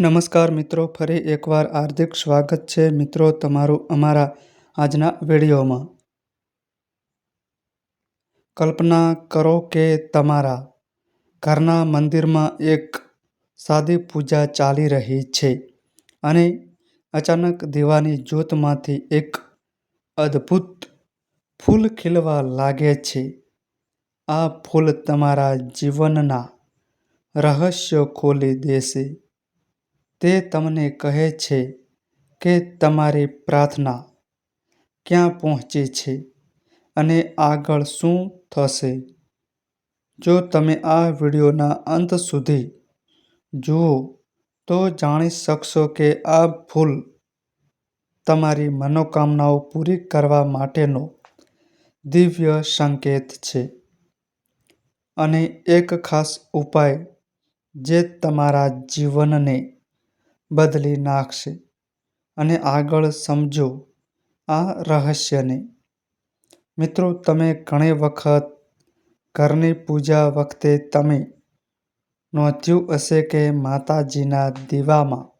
નમસ્કાર મિત્રો, ફરી એકવાર હાર્દિક સ્વાગત છે મિત્રો તમારું અમારા આજના વિડીયોમાં. કલ્પના કરો કે તમારા ઘરના મંદિરમાં એક સાદી પૂજા ચાલી રહી છે અને અચાનક દીવાની જ્યોતમાંથી એક અદ્ભુત ફૂલ ખીલવા લાગે છે. આ ફૂલ તમારા જીવનના રહસ્યો ખોલી દેશે. તે તમને કહે છે કે તમારી પ્રાર્થના ક્યાં પહોંચી છે અને આગળ શું થશે? જો તમે આ વિડીયોના અંત સુધી જુઓ, તો જાણી શકશો કે આ ફૂલ તમારી મનોકામનાઓ પૂરી કરવા માટેનો દિવ્ય સંકેત છે. અને એક ખાસ ઉપાય જે તમારા જીવનને બદલી નાખશે. અને આગળ સમજો આ રહસ્યને. મિત્રો, તમે ઘણી વખત ઘરની પૂજા વખતે તમે નોંધ્યું હશે કે માતાજીના દીવામાં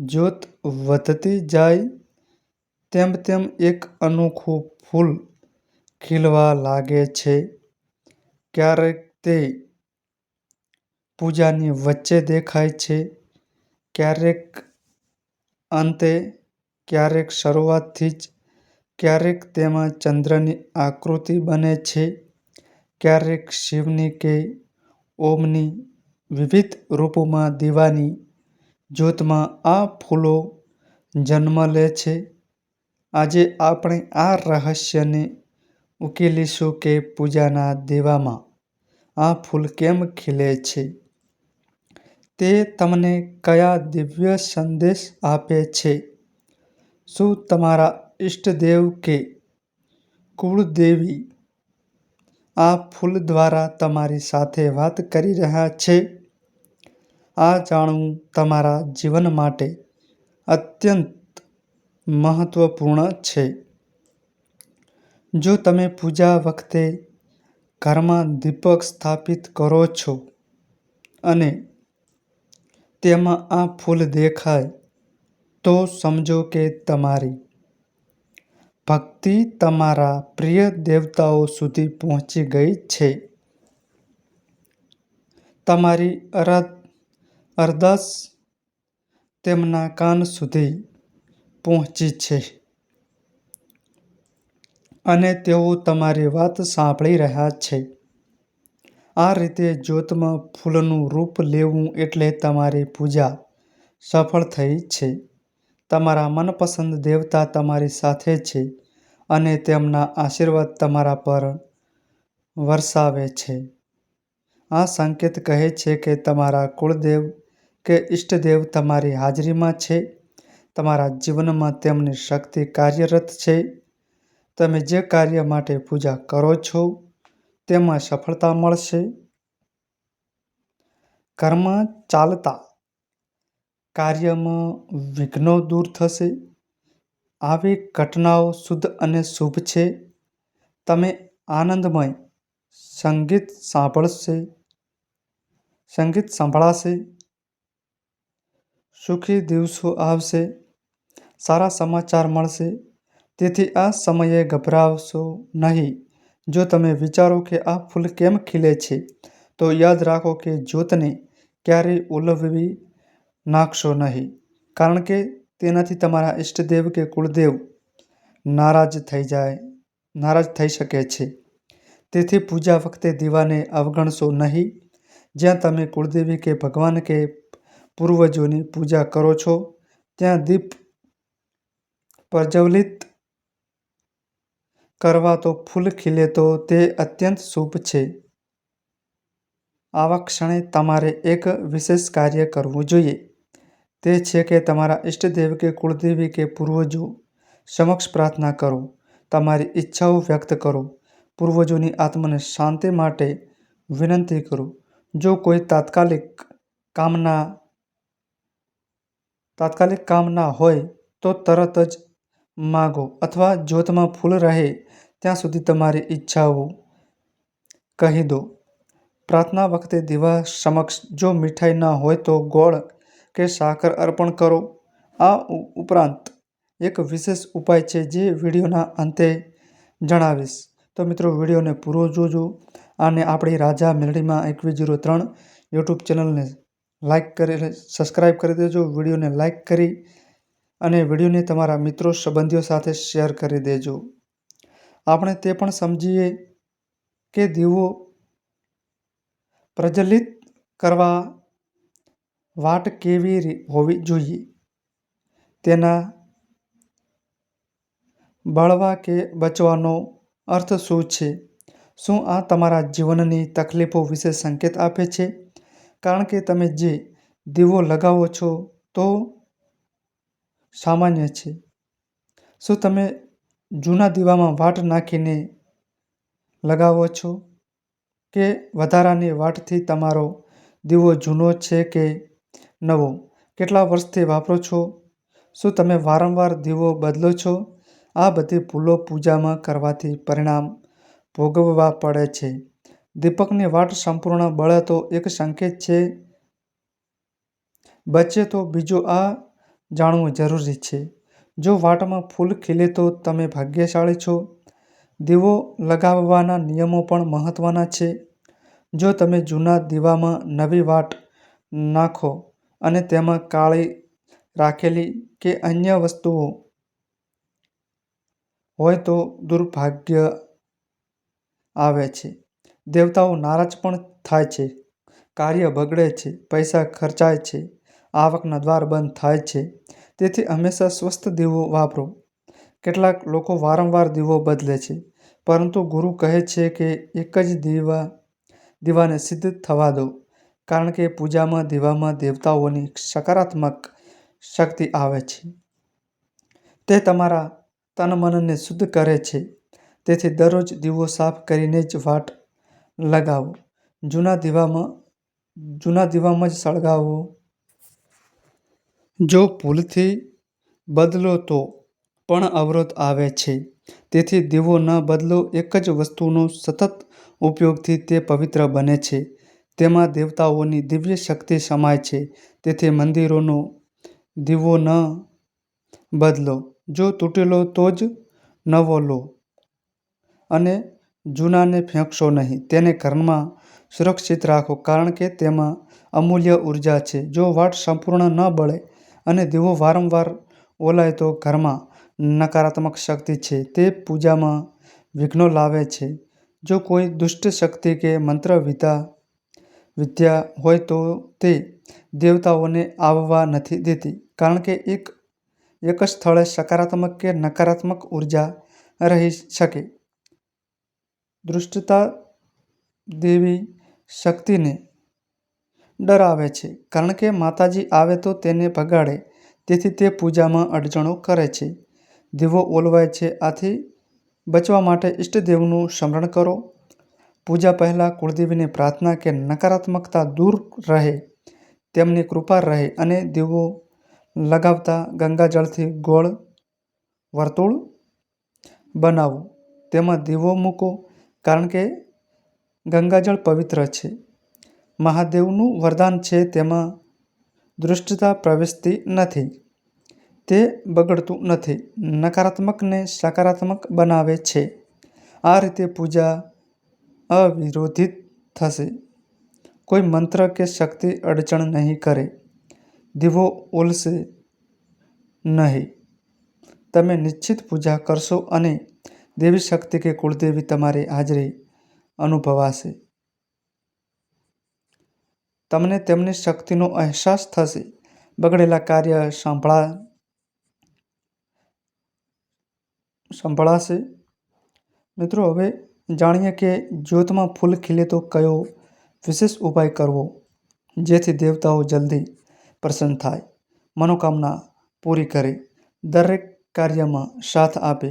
જ્યોત વધતી જાય તેમ તેમ એક અનોખું ફૂલ ખીલવા લાગે છે. ક્યારેક તે પૂજાની વચ્ચે દેખાય છે. ક્યારેક અંતે, ક્યારેક શરૂઆતથી જ, ક્યારેક તેમાં ચંદ્રની આકૃતિ બને છે, ક્યારેક શિવની કે ઓમની વિવિધ રૂપોમાં દીવાની જ્યોતમાં આ ફૂલો જન્મ લે છે. આજે આપણે આ રહસ્યને ઉકેલીશું કે પૂજાના દીવામાં આ ફૂલ કેમ ખીલે છે? તે તમને કયા દિવ્ય સંદેશ આપે છે? શું તમારા ઇષ્ટદેવ કે કુળદેવી આ ફૂલ દ્વારા તમારી સાથે વાત કરી રહ્યા છે? આ જાણવું તમારા જીવન માટે અત્યંત મહત્વપૂર્ણ છે. જો તમે પૂજા વખતે ઘરમાં દીપક સ્થાપિત કરો છો અને તેમાં આ ફૂલ દેખાય તો સમજો કે તમારી ભક્તિ તમારા પ્રિય દેવતાઓ સુધી પહોંચી ગઈ છે. તમારી અરદાસ તેમના કાન સુધી પહોંચી છે. અને તેઓ તમારી વાત સાંભળી રહ્યા છે. આ રીતે જ્યોતમાં ફૂલનું રૂપ લેવું એટલે તમારી પૂજા સફળ થઈ છે. તમારા મનપસંદ દેવતા તમારી સાથે છે અને તેમના આશીર્વાદ તમારા પર વરસાવે છે. આ સંકેત કહે છે કે તમારા કુળદેવ કે ઇષ્ટદેવ તમારી હાજરીમાં છે. તમારા જીવનમાં તેમની શક્તિ કાર્યરત છે. તમે જે કાર્ય માટે પૂજા કરો છો તેમાં સફળતા મળશે. ઘરમાં ચાલતા. કાર્યમાં વિઘ્નો દૂર થશે. આવી ઘટનાઓ શુદ્ધ અને શુભ છે. તમે આનંદમય સંગીત સાંભળશે. સંગીત સંભળાશે. સુખી દિવસો આવશે. સારા સમાચાર મળશે. તેથી આ સમયે ગભરાવશો નહીં. જો તમે વિચારો કે આ ફૂલ કેમ ખીલે છે, તો યાદ રાખો કે જ્યોતને ક્યારેય ઓલવવી નાખશો નહીં, કારણ કે તેનાથી તમારા ઇષ્ટદેવ કે કુળદેવ નારાજ થઈ જાય, નારાજ થઈ શકે છે. તેથી પૂજા વખતે દીવાને અવગણશો નહીં, જ્યાં તમે કુળદેવી કે ભગવાન કે પૂર્વજોની પૂજા કરો છો, ત્યાં દીપ પ્રજ્વલિત કરવા તો ફૂલ ખીલે તો તે અત્યંત શુભ છે. આવા ક્ષણે તમારે એક વિશેષ કાર્ય કરવું જોઈએ. તે છે કે તમારા ઇષ્ટદેવ કે કુળદેવી કે પૂર્વજો સમક્ષ પ્રાર્થના કરો. તમારી ઈચ્છાઓ વ્યક્ત કરો. પૂર્વજોની આત્મને શાંતિ માટે વિનંતી કરો. જો કોઈ તાત્કાલિક કામના તાત્કાલિક કામના હોય તો તરત જ માગો અથવા જ્યોતમાં ફૂલ રહે ત્યાં સુધી તમારી ઈચ્છાઓ કહી દો પ્રાર્થના વખતે દીવા સમક્ષ જો મીઠાઈ ન હોય તો ગોળ કે સાકર અર્પણ કરો. આ ઉપરાંત એક વિશેષ ઉપાય છે જે વિડીયોના અંતે જણાવીશ. તો મિત્રો વિડીયોને પૂરો જોજો અને આપણી રાજા મેલડીમાં એકવીસ જીરો ત્રણ યુટ્યુબ ચેનલને લાઇક કરી સબસ્ક્રાઈબ કરી દેજો. વિડીયોને લાઇક કરી અને વિડીયોને તમારા મિત્રો, સંબંધીઓ સાથે શેર કરી દેજો. આપણે તે પણ સમજીએ કે દીવો પ્રજ્વલિત કરવા વાટ કેવી હોવી જોઈએ? તેના બળવા કે બચવાનો અર્થ શું છે? શું આ તમારા જીવનની તકલીફો વિશે સંકેત આપે છે? કારણ કે તમે જે દીવો લગાવો છો તો સામાન્ય છે. શું તમે જૂના દીવામાં વાટ નાખીને લગાવો છો કે વધારાની વાટથી તમારો દીવો જૂનો છે કે નવો? કેટલા વર્ષથી વાપરો છો? શું તમે વારંવાર દીવો બદલો છો? આ બધી ભૂલો પૂજામાં કરવાથી પરિણામ ભોગવવા પડે છે. દીપકની વાટ સંપૂર્ણ બળે તો એક સંકેત છે, બચે તો બીજું આ જાણવું જરૂરી છે. જો વાટમાં ફૂલ ખીલે તો તમે ભાગ્યશાળી છો. દીવો લગાવવાના નિયમો પણ મહત્ત્વના છે. જો તમે જૂના દીવામાં નવી વાટ નાખો અને તેમાં કાળી રાખેલી કે અન્ય વસ્તુઓ હોય તો દુર્ભાગ્ય આવે છે. દેવતાઓ નારાજ પણ થાય છે, કાર્ય બગડે છે, પૈસા ખર્ચાય છે, આવકના દ્વાર બંધ થાય છે. તેથી હંમેશા સ્વસ્થ દીવો વાપરો. કેટલાક લોકો વારંવાર દીવો બદલે છે, પરંતુ ગુરુ કહે છે કે એક જ દીવા દીવાને સિદ્ધ થવા દો, કારણ કે પૂજામાં દીવામાં દેવતાઓની સકારાત્મક શક્તિ આવે છે. તે તમારા તન-મનને શુદ્ધ કરે છે. તેથી દરરોજ દીવો સાફ કરીને જ વાટ લગાવો. જૂના દીવામાં જ સળગાવો. જો ભૂલથી બદલો તો પણ અવરોધ આવે છે. તેથી દીવો ન બદલો. એક જ વસ્તુનો સતત ઉપયોગથી તે પવિત્ર બને છે. તેમાં દેવતાઓની દિવ્ય શક્તિ સમાય છે. તેથી મંદિરોનો દીવો ન બદલો. જો તૂટેલો તો જ નવો લો અને જૂનાને ફેંકશો નહીં. તેને ઘરમાં સુરક્ષિત રાખો કારણ કે તેમાં અમૂલ્ય ઊર્જા છે. જો વાટ સંપૂર્ણ ન બળે અને દીવો વારંવાર ઓલાય તો ઘરમાં નકારાત્મક શક્તિ છે. તે પૂજામાં વિઘ્નો લાવે છે. જો કોઈ દુષ્ટ શક્તિ કે મંત્ર વિદ્યા હોય તો તે દેવતાઓને આવવા નથી દેતી, કારણ કે એક જ સ્થળે સકારાત્મક કે નકારાત્મક ઊર્જા રહી શકે. દુષ્ટતા દેવી શક્તિને ડરાવે છે, કારણ કે માતાજી આવે તો તેને ભગાડે. તેથી તે પૂજામાં અડચણો કરે છે, દીવો ઓલવાય છે. આથી બચવા માટે ઇષ્ટદેવનું સ્મરણ કરો. પૂજા પહેલાં કુળદેવીને પ્રાર્થના કે નકારાત્મકતા દૂર રહે, તેમની કૃપા રહે અને દીવો લગાવતા ગંગાજળથી ગોળ વર્તુળ બનાવો. તેમાં દીવો મૂકો. કારણ કે ગંગાજળ પવિત્ર છે. મહાદેવનું વરદાન છે તેમાં દુષ્ટતા પ્રવેશતી નથી. તે બગડતું નથી, નકારાત્મકને સકારાત્મક બનાવે છે. આ રીતે પૂજા અવિરોધિત થશે. કોઈ મંત્ર કે શક્તિ અડચણ નહીં કરે. દીવો ઓલશે નહીં. તમે નિશ્ચિત પૂજા કરશો અને દેવી શક્તિ કે કુળદેવી તમારી હાજરી અનુભવાશે. તમને તેમની શક્તિનો અહેસાસ થશે. બગડેલા કાર્ય સંભળાશે. મિત્રો હવે જાણીએ કે જ્યોતમાં ફૂલ ખીલે તો કયો વિશેષ ઉપાય કરવો જેથી દેવતાઓ જલ્દી પ્રસન્ન થાય, મનોકામના પૂરી કરે, દરેક કાર્યમાં સાથ આપે.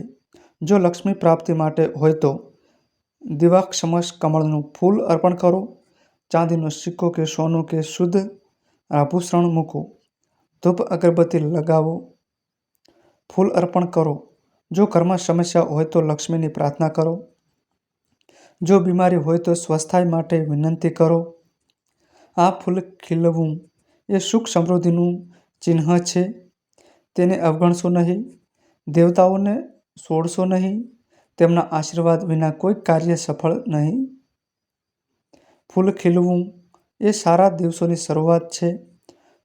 જો લક્ષ્મી પ્રાપ્તિ માટે હોય તો દિવાક્ષમસ કમળનું ફૂલ અર્પણ કરો. ચાંદીનો સિક્કો કે સોનું કે શુદ્ધ આભૂષણ મૂકો. ધૂપ અગરબત્તી લગાવો. ફૂલ અર્પણ કરો. જો ઘરમાં સમસ્યા હોય તો લક્ષ્મીની પ્રાર્થના કરો. જો બીમારી હોય તો સ્વસ્થાય માટે વિનંતી કરો. આ ફૂલ ખીલવું એ સુખ સમૃદ્ધિનું ચિહ્ન છે તેને અવગણશો નહીં, દેવતાઓને છોડશો નહીં, તેમના આશીર્વાદ વિના કોઈ કાર્ય સફળ નહીં ફૂલ ખીલવું એ સારા દિવસોની શરૂઆત છે.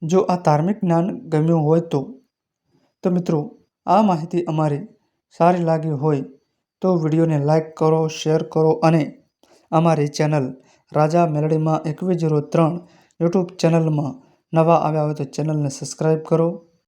જો આ ધાર્મિક જ્ઞાન ગમ્યું હોય તો તો મિત્રો, આ માહિતી અમારી સારી લાગી હોય તો વિડીયોને લાઇક કરો, શેર કરો અને અમારી ચેનલ રાજા મેલડીમાં એકવીસ જીરો ત્રણ યુટ્યુબ ચેનલમાં નવા આવ્યા હોય તો ચેનલને સબસ્ક્રાઈબ કરો.